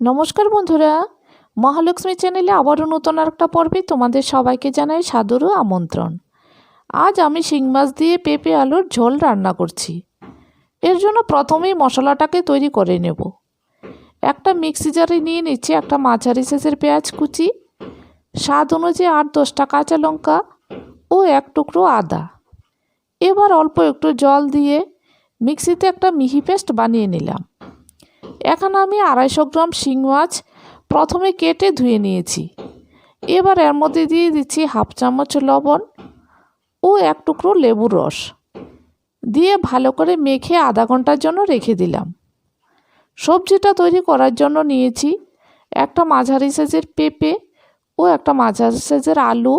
নমস্কার বন্ধুরা, মহালক্ষ্মী চ্যানেলে আবারও নতুন একটা পর্বে তোমাদের সবাইকে জানাই সাদর আমন্ত্রণ। আজ আমি শিং মাছ দিয়ে পেঁপে আলুর ঝোল রান্না করছি। এর জন্য প্রথমেই মশলাটাকে তৈরি করে নেব। একটা মিক্সি জারে নিয়ে নিচ্ছি একটা মাঝারি সাইজের পেঁয়াজ কুচি, স্বাদ অনুযায়ী আট দশটা কাঁচা লঙ্কা ও এক টুকরো আদা। এবার অল্প একটু জল দিয়ে মিক্সিতে একটা মিহি পেস্ট বানিয়ে নিলাম। এখানে আমি আড়াইশো গ্রাম শিং মাছ প্রথমে কেটে ধুয়ে নিয়েছি। এবার এর মধ্যে দিয়ে দিচ্ছি হাফ চামচ লবণ ও এক টুকরো লেবুর রস। দিয়ে ভালো করে মেখে আধা ঘণ্টার জন্য রেখে দিলাম। সবজিটা তৈরি করার জন্য নিয়েছি একটা মাঝারি সাইজের পেঁপে ও একটা মাঝারি সাইজের আলু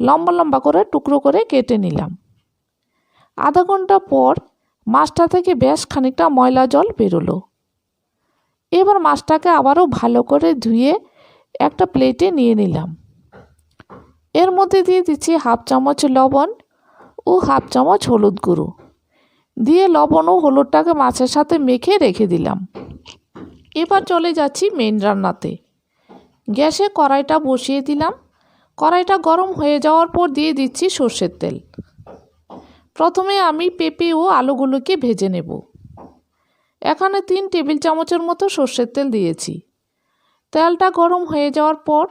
লম্বা লম্বা করে টুকরো করে কেটে নিলাম। আধা ঘণ্টা পর মাছটা থেকে বেশ খানিকটা ময়লা জল বেরোলো। এবার মাছটাকে আবারও ভালো করে ধুয়ে একটা প্লেটে নিয়ে নিলাম। এর মধ্যে দিয়ে দিচ্ছি হাফ চামচ লবণ ও হাফ চামচ হলুদ গুঁড়ো। দিয়ে লবণ ও হলুদটাকে মাছের সাথে মেখে রেখে দিলাম। এবার চলে যাচ্ছি মেন রান্নাতে। গ্যাসে কড়াইটা বসিয়ে দিলাম। কড়াইটা গরম হয়ে যাওয়ার পর দিয়ে দিচ্ছি সর্ষের তেল। প্রথমে আমি পেঁপে ও আলুগুলোকে ভেজে নেব। এখানে তিন টেবিল চামচের মতো সর্ষের তেল দিয়েছি। তেলটা গরম হয়ে যাওয়ার পর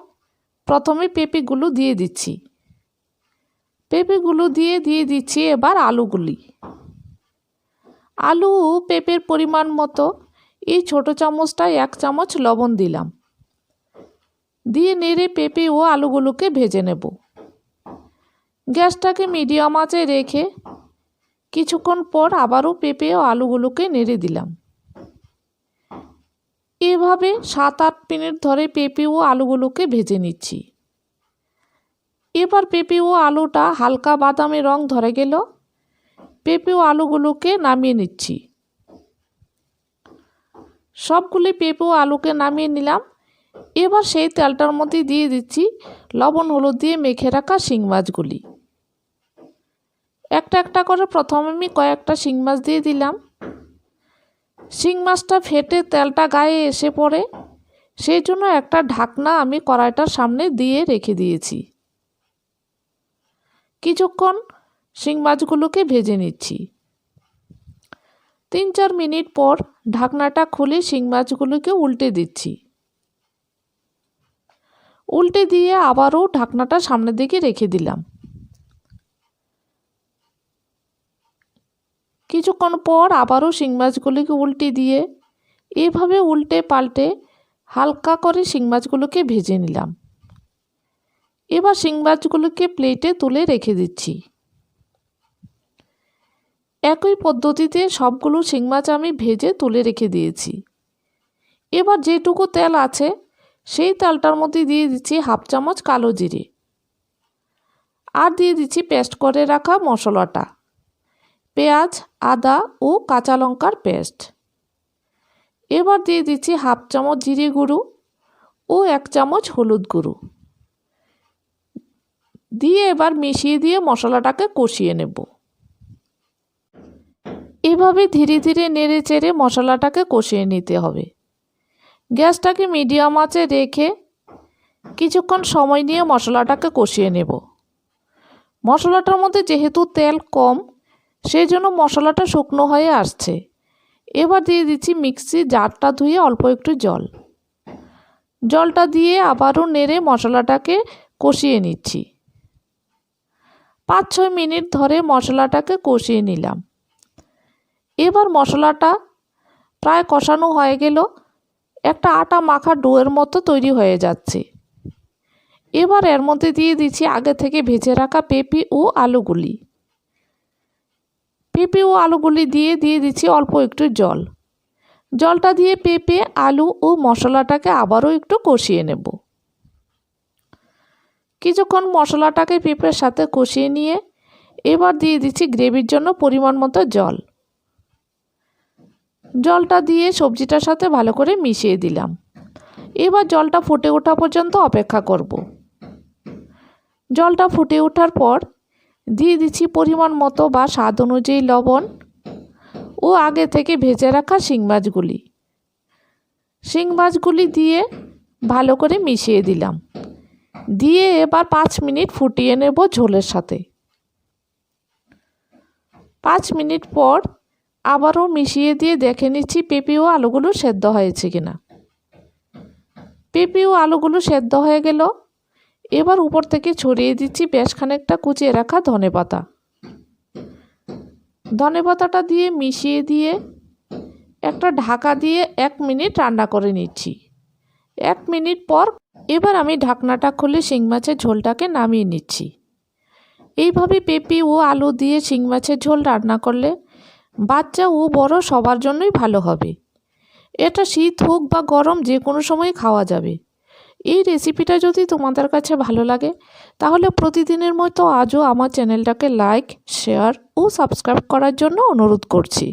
প্রথমে পেঁপেগুলো দিয়ে দিচ্ছি। পেঁপেগুলো দিয়ে দিয়ে দিচ্ছি এবার আলুগুলি। আলু পেঁপের পরিমাণ মতো। এই ছোটো চামচটায় এক চামচ লবণ দিলাম। দিয়ে নেড়ে পেঁপে ও আলুগুলোকে ভেজে নেব। গ্যাসটাকে মিডিয়াম আঁচে রেখে কিছুক্ষণ পর আবারও পেঁপে ও আলুগুলোকে নেড়ে দিলাম। এভাবে সাত আট মিনিট ধরে পেঁপে ও আলুগুলোকে ভেজে নিচ্ছি। এবার পেঁপে ও আলুটা হালকা বাদামি রং ধরে গেল। পেঁপে ও আলুগুলোকে নামিয়ে নিচ্ছি। সবগুলি পেঁপে ও আলুকে নামিয়ে নিলাম। এবার সেই তেলটার মধ্যে দিয়ে দিচ্ছি লবণ, হলুদ দিয়ে মেখে রাখা শিং মাছগুলি। একটা একটা করে প্রথমে আমি কয়েকটা শিং মাছ দিয়ে দিলাম। শিং মাছটা ফেটে তেলটা গায়ে এসে পড়ে। সেই জন্য একটা ঢাকনা আমি কড়াইটার সামনে দিয়ে রেখে দিয়েছি। কিছুক্ষণ শিং মাছগুলোকে ভেজে নিচ্ছি। তিন চার মিনিট পর ঢাকনাটা খুলে শিং মাছগুলোকে উল্টে দিচ্ছি। উল্টে দিয়ে আবারও ঢাকনাটা সামনের দিকে রেখে দিলাম। কিছুক্ষণ পর আবারও শিং মাছগুলিকে উল্টে দিয়ে এভাবে উল্টে পাল্টে হালকা করে শিং মাছগুলোকে ভেজে নিলাম। এবার শিং মাছগুলোকে প্লেটে তুলে রেখে দিচ্ছি। একই পদ্ধতিতে সবগুলো শিং মাছ আমি ভেজে তুলে রেখে দিয়েছি। এবার যেটুকু তেল আছে, সেই তেলটার মধ্যে দিয়ে দিচ্ছি হাফ চামচ কালো জিরে। আর দিয়ে দিচ্ছি পেস্ট করে রাখা মশলাটা। পেঁয়াজ, আদা ও কাঁচা লঙ্কার পেস্ট। এবার দিয়ে দিচ্ছি হাফ চামচ জিরে গুঁড়ো ও এক চামচ হলুদ গুঁড়ো। দিয়ে এবার মিশিয়ে দিয়ে মশলাটাকে কষিয়ে নেব। এভাবে ধীরে ধীরে নেড়ে চেড়ে মশলাটাকে কষিয়ে নিতে হবে। গ্যাসটাকে মিডিয়াম আঁচে রেখে কিছুক্ষণ সময় নিয়ে মশলাটাকে কষিয়ে নেব। মশলাটার মধ্যে যেহেতু তেল কম সেই জন্য মশলাটা শুকনো হয়ে আসছে। এবার দিয়ে দিচ্ছি মিক্সি জারটা ধুয়ে অল্প একটু জল। জলটা দিয়ে আবারও নেড়ে মশলাটাকে কষিয়ে নিচ্ছি। পাঁচ ছয় মিনিট ধরে মশলাটাকে কষিয়ে নিলাম। এবার মশলাটা প্রায় কষানো হয়ে গেল। একটা আটা মাখা ডোয়ের মতো তৈরি হয়ে যাচ্ছে। এবার এর মধ্যে দিয়ে দিচ্ছি আগে থেকে ভেজে রাখা পেঁপি ও আলুগুলি। পেঁপে ও আলুগুলি দিয়ে দিয়ে দিচ্ছি অল্প একটু জল। জলটা দিয়ে পেঁপে, আলু ও মশলাটাকে আবারও একটু কষিয়ে নেব। কিছুক্ষণ মশলাটাকে পেঁপের সাথে কষিয়ে নিয়ে এবার দিয়ে দিচ্ছি গ্রেভির জন্য পরিমাণ মতো জল। জলটা দিয়ে সবজিটার সাথে ভালো করে মিশিয়ে দিলাম। এবার জলটা ফুটে ওঠা পর্যন্ত অপেক্ষা করব। জলটা ফুটে ওঠার পর দিয়ে দিচ্ছি পরিমাণ মতো বা স্বাদ অনুযায়ী লবণ ও আগে থেকে ভেজে রাখা শিং মাছগুলি। শিং মাছগুলি দিয়ে ভালো করে মিশিয়ে দিলাম। দিয়ে এবার পাঁচ মিনিট ফুটিয়ে নেব ঝোলের সাথে। পাঁচ মিনিট পর আবারও মিশিয়ে দিয়ে দেখে নিচ্ছি পেঁপে ও আলুগুলো সেদ্ধ হয়েছে কিনা। পেঁপে ও আলুগুলো সেদ্ধ হয়ে গেল। এবার উপর থেকে ছড়িয়ে দিচ্ছি বেশ খানিকটা কুচিয়ে রাখা ধনে পাতা। ধনে পাতাটা দিয়ে মিশিয়ে দিয়ে একটা ঢাকা দিয়ে এক মিনিট রান্না করে নিচ্ছি। এক মিনিট পর এবার আমি ঢাকনাটা খুলে শিং মাছের ঝোলটাকে নামিয়ে নিচ্ছি। এইভাবে পেঁপে ও আলু দিয়ে শিং মাছের ঝোল রান্না করলে বাচ্চা ও বড় সবার জন্যই ভালো হবে। এটা শীত হোক বা গরম, যে কোনো সময় খাওয়া যাবে। এই রেসিপিটা যদি তোমাদের কাছে ভালো লাগে, তাহলে প্রতিদিনের মতো আজও আমার চ্যানেলটাকে লাইক শেয়ার ও সাবস্ক্রাইব করার জন্য অনুরোধ করছি।